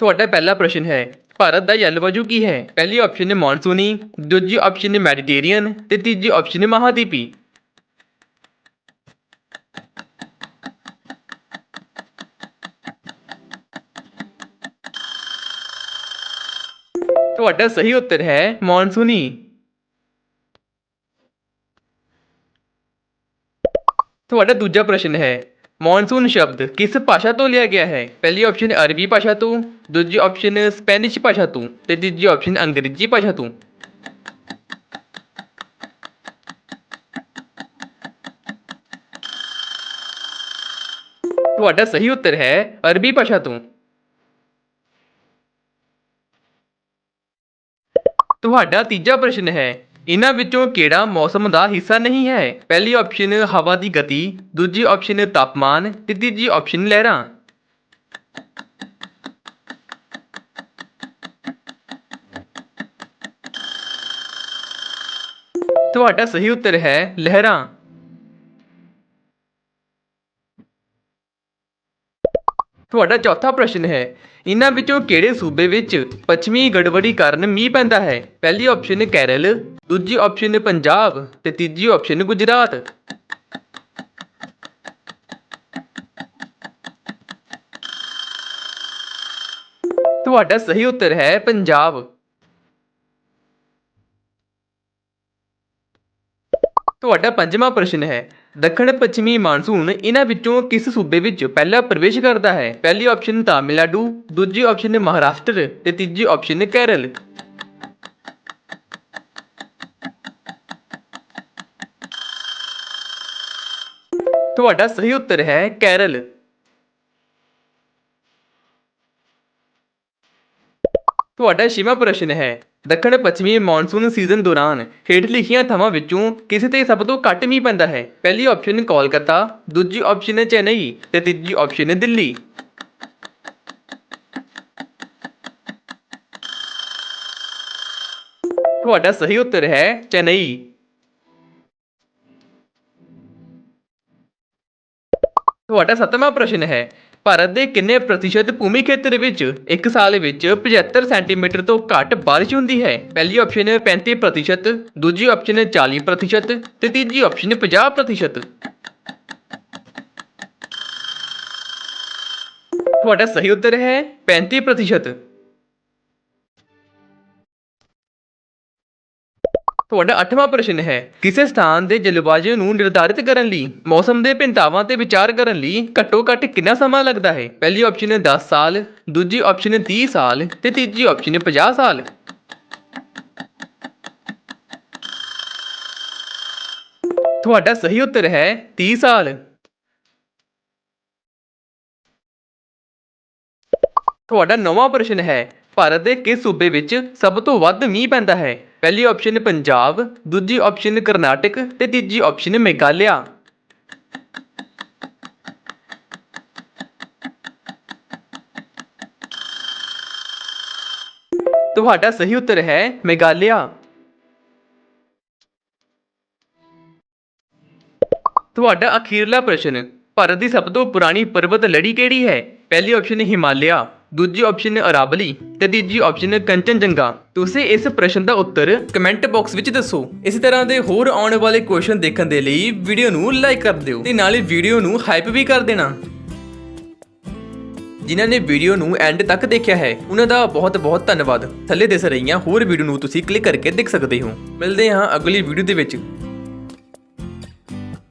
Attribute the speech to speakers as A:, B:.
A: ਤੁਹਾਡਾ ਪਹਿਲਾ ਪ੍ਰਸ਼ਨ ਹੈ, ਭਾਰਤ ਦਾ ਜਲਵਾਯੂ ਕੀ ਹੈ? ਪਹਿਲੀ ਆਪਸ਼ਨ ਹੈ ਮੌਨਸੂਨੀ, ਦੂਜੀ ਆਪਸ਼ਨ ਹੈ ਮੈਡੀਟੇਰੀਅਨ ਤੇ ਤੀਜੀ ਆਪਸ਼ਨ ਹੈ ਮਹਾਦੀਪੀ। ਤੁਹਾਡਾ ਸਹੀ ਉੱਤਰ ਹੈ ਮੌਨਸੂਨੀ। ਤੁਹਾਡਾ ਦੂਜਾ ਪ੍ਰਸ਼ਨ ਹੈ ਮੌਨਸੂਨ ਸ਼ਬਦ ਕਿਸ ਭਾਸ਼ਾ ਤੋਂ ਲਿਆ ਗਿਆ ਹੈ ਪਹਿਲੀ ਆਪਸ਼ਨ ਅਰਬੀ ਭਾਸ਼ਾ ਤੋਂ ਦੂਜੀ ਆਪਸ਼ਨ ਸਪੈਨਿਸ਼ ਭਾਸ਼ਾ ਤੋਂ ਤੇ ਤੀਜੀ ਆਪਸ਼ਨ ਅੰਗਰੇਜ਼ੀ ਭਾਸ਼ਾ ਤੋਂ ਤੁਹਾਡਾ ਸਹੀ ਉੱਤਰ ਹੈ ਅਰਬੀ ਭਾਸ਼ਾ ਤੋਂ। ਤੁਹਾਡਾ ਤੀਜਾ ਪ੍ਰਸ਼ਨ ਹੈ ਇਹਨਾਂ ਵਿੱਚੋਂ ਕਿਹੜਾ ਮੌਸਮ ਦਾ ਹਿੱਸਾ ਨਹੀਂ ਹੈ? ਪਹਿਲੀ ਆਪਸ਼ਨ ਹਵਾ ਦੀ ਗਤੀ, ਦੂਜੀ ਆਪਸ਼ਨ ਤਾਪਮਾਨ ਤੇ ਤੀਜੀ ਆਪਸ਼ਨ ਲਹਿਰਾਂ। ਤੁਹਾਡਾ ਸਹੀ ਉੱਤਰ ਹੈ ਲਹਿਰਾਂ। ਤੁਹਾਡਾ ਚੌਥਾ ਪ੍ਰਸ਼ਨ ਹੈ, ਇਹਨਾਂ ਵਿੱਚੋਂ ਕਿਹੜੇ ਸੂਬੇ ਵਿੱਚ ਪੱਛਮੀ ਗੜਬੜੀ ਕਾਰਨ ਮੀਂਹ ਪੈਂਦਾ ਹੈ? ਪਹਿਲੀ ਆਪਸ਼ਨ ਕੇਰਲ ਦੂਜੀ ਆਪਸ਼ਨ ਪੰਜਾਬ ਤੇ ਤੀਜੀ ਆਪਸ਼ਨ ਗੁਜਰਾਤ। ਤੁਹਾਡਾ ਸਹੀ ਉੱਤਰ ਹੈ ਪੰਜਾਬ। ਤੁਹਾਡਾ ਪੰਜਵਾਂ ਪ੍ਰਸ਼ਨ ਹੈ, ਦੱਖਣ ਪੱਛਮੀ ਮਾਨਸੂਨ ਇਹਨਾਂ ਵਿੱਚੋਂ ਕਿਸ ਸੂਬੇ ਵਿੱਚ ਪਹਿਲਾ ਪ੍ਰਵੇਸ਼ ਕਰਦਾ ਹੈ? ਪਹਿਲੀ ਆਪਸ਼ਨ ਤਾਮਿਲਨਾਡੂ, ਦੂਜੀ ਆਪਸ਼ਨ ਮਹਾਰਾਸ਼ਟਰ ਤੇ ਤੀਜੀ ਆਪਸ਼ਨ ਕੇਰਲ। ਤੁਹਾਡਾ ਸਹੀ ਉੱਤਰ ਹੈ ਕੇਰਲ। ਤੁਹਾਡਾ ਛੇਵਾਂ ਪ੍ਰਸ਼ਨ ਹੈ, ਦੱਖਣ ਪੱਛਮੀ ਮੌਨਸੂਨ ਸੀਜ਼ਨ ਦੌਰਾਨ ਹੇਠ ਲਿਖੀਆਂ ਥਾਵਾਂ ਵਿੱਚੋਂ ਕਿਸੇ ਤੇ ਸਭ ਤੋਂ ਘੱਟ ਮੀਂਹ ਪੈਂਦਾ ਹੈ। ਪਹਿਲੀ ਆਪਸ਼ਨ ਕੋਲਕਾਤਾ, ਦੂਜੀ ਆਪਸ਼ਨ ਹੈ ਚੇਨਈ ਤੇ ਤੀਜੀ ਆਪਸ਼ਨ ਹੈ ਦਿੱਲੀ। ਤੁਹਾਡਾ ਸਹੀ ਉੱਤਰ ਹੈ ਚੇਨਈ। ਤੁਹਾਡਾ ਸੱਤਵਾਂ ਪ੍ਰਸ਼ਨ ਹੈ, ਭਾਰਤ ਦੇ ਕਿੰਨੇ ਪ੍ਰਤੀਸ਼ਤ ਭੂਮੀ ਖੇਤਰ ਵਿੱਚ ਇੱਕ ਸਾਲ ਵਿੱਚ 75 ਸੈਂਟੀਮੀਟਰ ਤੋਂ ਘੱਟ ਬਾਰਿਸ਼ ਹੁੰਦੀ ਹੈ? ਪਹਿਲੀ ਆਪਸ਼ਨ ਹੈ 35 ਪ੍ਰਤੀਸ਼ਤ, ਦੂਜੀ ਆਪਸ਼ਨ ਹੈ 40 ਪ੍ਰਤੀਸ਼ਤ ਤੇ ਤੀਜੀ ਆਪਸ਼ਨ ਹੈ 50 ਪ੍ਰਤੀਸ਼ਤ। ਤੁਹਾਡਾ ਸਹੀ ਉੱਤਰ ਹੈ 35 ਤੁਹਾਡਾ ਅੱਠਵਾਂ ਪ੍ਰਸ਼ਨ ਹੈ। ਕਿਸੇ ਸਥਾਨ ਦੇ ਜਲਵਾਯੂ ਨੂੰ ਨਿਰਧਾਰਿਤ ਕਰਨ ਲਈ, ਮੌਸਮ ਦੇ ਭਿੰਨਤਾਵਾਂ ਤੇ ਵਿਚਾਰ ਕਰਨ ਲਈ ਘੱਟੋ ਘੱਟ ਕਿੰਨਾ ਸਮਾਂ ਲੱਗਦਾ ਹੈ? ਪਹਿਲੀ ਆਪਸ਼ਨ ਹੈ 10 ਸਾਲ, ਦੂਜੀ ਆਪਸ਼ਨ ਹੈ 30 ਸਾਲ ਤੇ ਤੀਜੀ ਆਪਸ਼ਨ ਹੈ 50 ਸਾਲ। ਤੁਹਾਡਾ ਸਹੀ ਉੱਤਰ ਹੈ 30 ਸਾਲ। ਤੁਹਾਡਾ ਨਵਾਂ ਪ੍ਰਸ਼ਨ ਹੈ, ਭਾਰਤ ਦੇ ਕਿਸ ਸੂਬੇ ਵਿੱਚ ਸਭ ਤੋਂ ਵੱਧ ਮੀਂਹ ਪੈਂਦਾ ਹੈ? ਪਹਿਲੀ ਆਪਸ਼ਨ ਪੰਜਾਬ, ਦੂਜੀ ਆਪਸ਼ਨ ਕਰਨਾਟਕ ਤੇ ਤੀਜੀ ਆਪਸ਼ਨ ਮੇਘਾਲਿਆ। ਤੁਹਾਡਾ ਸਹੀ ਉੱਤਰ ਹੈ ਮੇਘਾਲਿਆ। ਤੁਹਾਡਾ ਅਖੀਰਲਾ ਪ੍ਰਸ਼ਨ, ਭਾਰਤ ਦੀ ਸਭ ਤੋਂ ਪੁਰਾਣੀ ਪਰਬਤ ਲੜੀ ਕਿਹੜੀ ਹੈ? ਪਹਿਲੀ ਆਪਸ਼ਨ ਹਿਮਾਲਿਆ। ਦੂਜੀ ਆਪਸ਼ਨ ਅਰਾਵਲੀ ਤੇ ਤੀਜੀ ਆਪਸ਼ਨ ਕੰਚਨਜੰਗਾ। ਤੁਸੀਂ ਇਸ ਪ੍ਰਸ਼ਨ ਦਾ ਉੱਤਰ ਕਮੈਂਟ ਬਾਕਸ ਵਿੱਚ ਦੱਸੋ। ਇਸੇ ਤਰ੍ਹਾਂ ਦੇ ਹੋਰ ਆਉਣ ਵਾਲੇ ਕੁਐਸਚਨ ਦੇਖਣ ਦੇ ਲਈ ਵੀਡੀਓ ਨੂੰ ਲਾਈਕ ਕਰ ਦਿਓ ਤੇ ਨਾਲੇ ਵੀਡੀਓ ਨੂੰ ਹਾਈਪ ਵੀ ਕਰ ਦੇਣਾ। ਜਿਨ੍ਹਾਂ ਨੇ ਵੀਡੀਓ ਨੂੰ ਐਂਡ ਤੱਕ ਦੇਖਿਆ ਹੈ, ਉਹਨਾਂ ਦਾ ਬਹੁਤ ਬਹੁਤ ਧੰਨਵਾਦ। ਥੱਲੇ ਦਿਸ ਰਹੀਆਂ ਹੋਰ ਵੀਡੀਓ ਨੂੰ ਤੁਸੀਂ ਕਲਿੱਕ ਕਰਕੇ ਦੇਖ ਸਕਦੇ ਹੋ। ਮਿਲਦੇ ਹਾਂ ਅਗਲੀ ਵੀਡੀਓ ਦੇ ਵਿੱਚ।